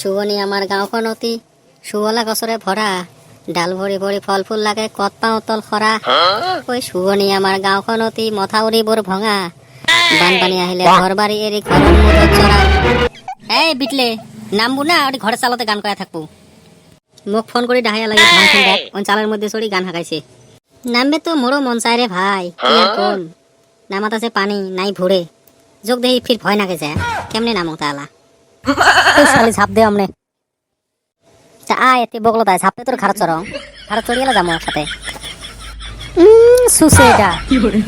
শুৱনি আমাৰ গাঁওখন অতি শুৱলা গছৰে ভৰা। ডাল ভৰি ভৰি ফল ফুল লাগে, কত পাওঁ তল সৰা। ঐ শুৱনি আমাৰ গাঁওখন অতি মথাউৰিবোৰ ভঙা। বানপানী আহিলে ঘৰ বাৰী এৰি ঘৰৰ মূৰত চৰা। এই বিটলে নামবো না ওটি ঘরে চালতে গান কয়া থাকব। মোক ফোন কৰি ডাহাইয়া লাগে ওই চালের মধ্যে চড়ি গান হাঁকাইছে নামবে তো মোরও মন রে ভাই কোন? নামাত আছে পানি, নাই ভরে যোগ দেহি ফির ভয় নাগে যায়। কেমনে নামো তালা? খালি ঝাপ দে আমনে। তা আয় এতে বগলো তাই ঝাপতে তোর ঘাড় চড়াও ঘাড় চড়িয়ে যাব উম, সুসে এটা।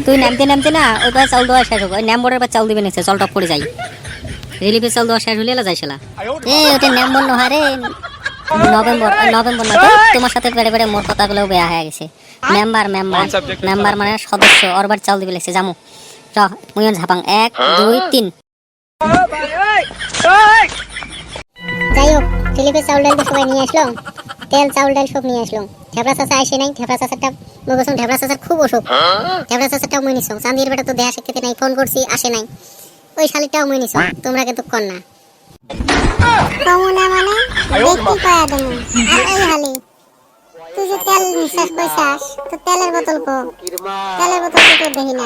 তুই নামতে নামতে না ওই পাশে চাউল দেওয়া শেষ হোক। ওই ন্যাম্বরের পাশে চাউল দিবে নিচ্ছে চাউল টপ করে যাই। রিলিফের চাউল দেওয়া শেষ হলে যাইছিলা এ ওটা ন্যাম্বর নহয় রে। নভেম্বর নভেম্বর না তোমার সাথে বেড়ে বেড়ে মোর কথাগুলো বেয়া হয়ে গেছে। মেম্বার মেম্বার মেম্বার মানে সদস্য অরবার চাউল দিবে লাগছে জামু র মুইন ঝাপাং এক দুই তিন যাই হোক ফিলিপের চাউল ডাল সবাই নিয়ে আসলো তেল চাউল ডাল সব নিয়ে আসলো ঢেবড়া চাষা আসে নাই ঢেবড়া চাষারটা মই বলছিলাম ঢেবড়া চাষার খুব অসুখ ঢেবড়া চাষারটাও মই নিছো চান্দির বেটা তো দেহা শিক্ষিতে নাই ফোন করছি আসে নাই ওই শালিটাও মই নিছো তোমরা কিন্তু কর না কমুনা মানে দেখতে পায়া আর ওই হালি তুই যে তেল কইছাস তো তেলের বোতল কো। তেলের বোতল তো দেখি না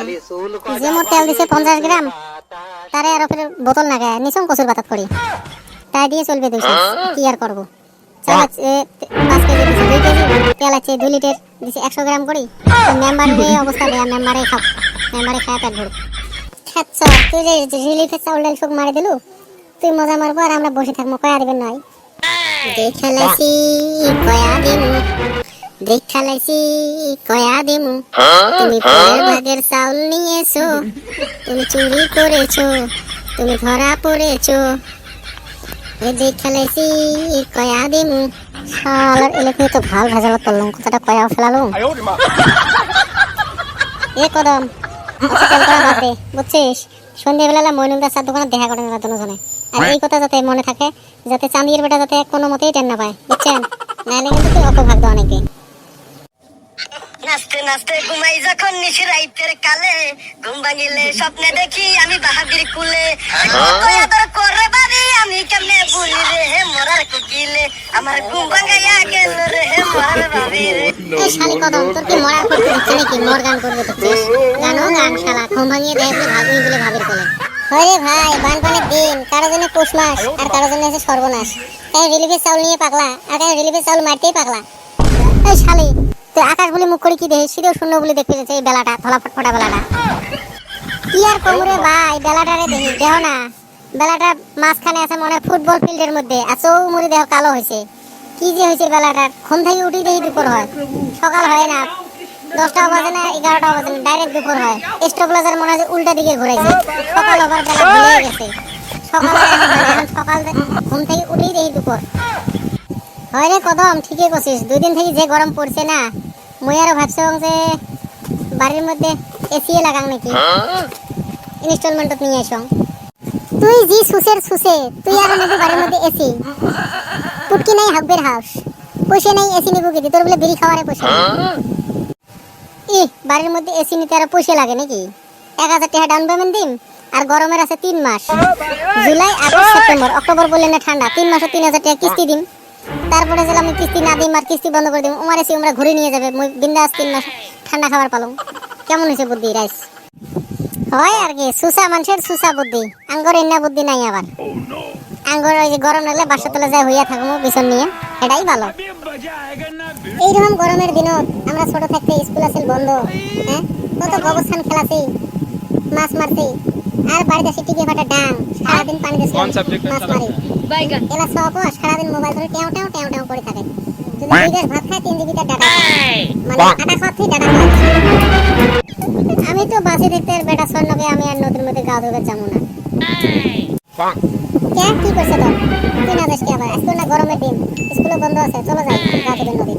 যে মোর তেল দিছে পঞ্চাশ গ্রাম, তারে আর ফের বোতল না গায়ে কচুর বাতাত করি তাই দিয়ে চলবে দুইশো কি আর করব? চাল আছে কেজি দিছে কেজি, তেল আছে লিটার, দিছে একশো গ্রাম করি। মেম্বার এই অবস্থা দেয়া, মেম্বারে খাও, মেম্বারে খায় পেট খাচ্ছ, তুই যে রিলিফের চাউল সব মারি দিলু, তুই মজা মারবো আর আমরা বসে থাকব, কয়া দিবেন নয় দেখালাইছি কয়া দিমু দেখালাইছি কয়া দিমু তুমি পরের ভাগের চাউল নিয়েছো তুমি চুরি করেছ তুমি ধরা পড়েছো এই যে খেলাইছি কয়া দিমু শালার এলাকে তো ভালো ভেজাল করলাম কথাটা কয়া ফেলালো এ কদম অত তেল করা বাদ দে, বুঝছিস সন্ধ্যেবেলা মইনুলদার দোকানে দেখা করে না দুজনে। আর এই কথা যাতে মনে থাকে যাতে চাঁদির বেটা যাতে কোনো মতেই টেন না পায় বুঝছেন? নাহলে কিন্তু তুই অপভাগ্য অনেকে। নাচতে নাচতে ঘুমাই যখন নিশি রাইতের কালে। ঘুম ভাঙিলে স্বপ্নে দেখি আমি বাহাদির কুলে। কয়াদর করে বাড়ি আমি কেমনে বলি রে হে মরার কুকিলে। আমার ঘুম ভাঙাইয়া গেল রে হে মরার বাড়ি রে। এই শালি কদম তোর কি মরা করতে দিচ্ছে নাকি? মোর গান করবে দেখছিস গানও গান শালা ঘুম ভাঙিয়ে দেয় ভাবি বলে ভাবির কোলে। হরে ভাই বানপানির দিন কারও জন্য পৌষ মাস আর কারও জন্য আছে সর্বনাশ। তাই রিলিফের চাউল নিয়ে পাগলা আর তাই রিলিফের চাউল মারতেই পাগলা। এই শালি তুই আকাশ বলে মুখ করে কি দেখে? সিধেও শূন্য বলে দেখতে যাচ্ছে এই বেলাটা, ধলা ফটফটা বেলাটা। কি আর কমরে ভাই? বেলাটারে দেখি, দেহ না। বেলাটা মাঝখানে আছে মনে ফুটবল ফিল্ডের মধ্যে। আর চৌমুড়ি দেহ কালো হয়েছে। কি যে হয়েছে বেলাটার ঘুম থেকে উঠি দেখি দুপুর হয়। সকাল হয় না। দশটা বাজে না, এগারোটা বাজে না ডাইরেক্ট দুপুর হয়। স্টেবিলাইজার মনে হয় উল্টা দিকে ঘুরেছে সকাল আবার বেলা ভুলে গেছে। সকাল সকাল ঘুম থেকে উঠেই দেখি দুপুর। হয় রে কদম, ঠিকই করছিস। দুই দিন থেকে যে গরম পড়ছে না মুই আরও ভাবছিলাম যে বাড়ির মধ্যে এসি লাগাং নাকি? ইনস্টলমেন্টত নিয়ে আসং তুই জি সুসের সুসে তুই আর নাকি বাড়ির মধ্যে এসি পুটকি নাই হাব্বের হাউস পয়সা নাই এসি নিবো কি তোর বলে বিড়ি খাওয়ারে পয়সা ই বাড়ির মধ্যে এসি নিতে আর পয়সা লাগে নাকি? এক হাজার টাকা ডাউন পেমেন্ট দিম আর গরমের আছে তিন মাস। জুলাই আগস্ট সেপ্টেম্বর অক্টোবর বললেন না ঠান্ডা তিন মাসে তিন হাজার টাকা কিস্তি দিম। তারপরে যেন আমি কিস্তি না দিম আর কিস্তি বন্ধ করে দিম উমার এসি আমরা ঘুরে নিয়ে যাবে মুই বিন্দাস তিন মাস ঠান্ডা খাবার পালং কেমন হয়েছে বুদ্ধি রাইস? হয় আর কি সুসা মানুষের সুসা বুদ্ধি আঙ্গর এন্না বুদ্ধি নাই আবার। আঙ্গর ওই যে গরম লাগলে বাসা তলে যায় হইয়া থাকব বিছন নিয়ে এটাই ভালো। এইরকম গরমের দিনত আমরা ছোট থাকতে স্কুল আসিল বন্ধ হ্যাঁ? কত গবস্থান খেলাছি মাছ মারছি আর বাড়িতে আসি টিকে ফাটা ডাং সারাদিন পানি দিয়েছি মাছ মারি। এলা সব সারাদিন মোবাইল ধরে টেও টেও টেও টেও করে থাকে। যদি দুই গ্লাস ভাত খায় তিন জিবি তার ডাটা মানে আটা খাওয়ার ডাটা আমি তো বাসে দেখতে আর বেটা স্বর্ণকে আমি আর নদীর মধ্যে গা ধুবে যাব না। কে কি করছে তো তুই না যাস কি আবার আজকে না গরমের দিন? স্কুলে বন্ধ আছে চলো যাই গা ধুবে নদী।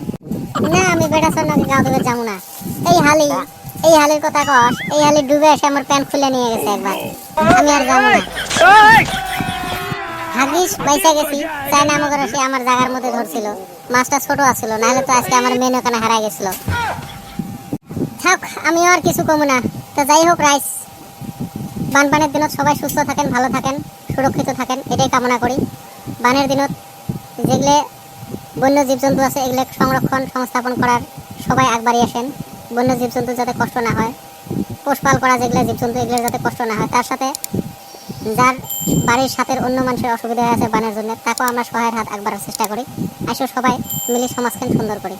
না আমি বেটা স্বর্ণকে গা ধুবে যাব না। এই হালি এই হালির কথা কস এই হালি ডুবে এসে আমার প্যান্ট খুলে নিয়ে গেছে একবার। আমি আর যাব না। ভাগিস পয়সা গেছি, চাই না আমাকে সে আমার জায়গার মধ্যে ধরছিল। মাছটা ছোট আছিল, নাহলে তো আজকে আমার মেন ওখানে হারাই গেছিল। থাক, আমি আর কিছু কমু না। তো যাই হোক, রাইস। বানপানির দিনত সবাই সুস্থ থাকেন, ভালো থাকেন, সুরক্ষিত থাকেন, এটাই কামনা করি। বানের দিনত যেগুলো বন্য জীবজন্তু আছে, এগুলো সংরক্ষণ, সংস্থাপন করার সবাই আগবাড়ি আসেন। বন্য জীবজন্তু যাতে কষ্ট না হয় পোষপাল করা যেগুলো জীবজন্তু, এগুলো যাতে কষ্ট না হয়, তার সাথে যার বাড়ির সাথে অন্য মানুষের অসুবিধা হয়ে আছে বানের জন্য, তাকেও আমরা সহায়ের হাত একবার চেষ্টা করি। আসো সবাই মিলে সমাজকে সুন্দর করি।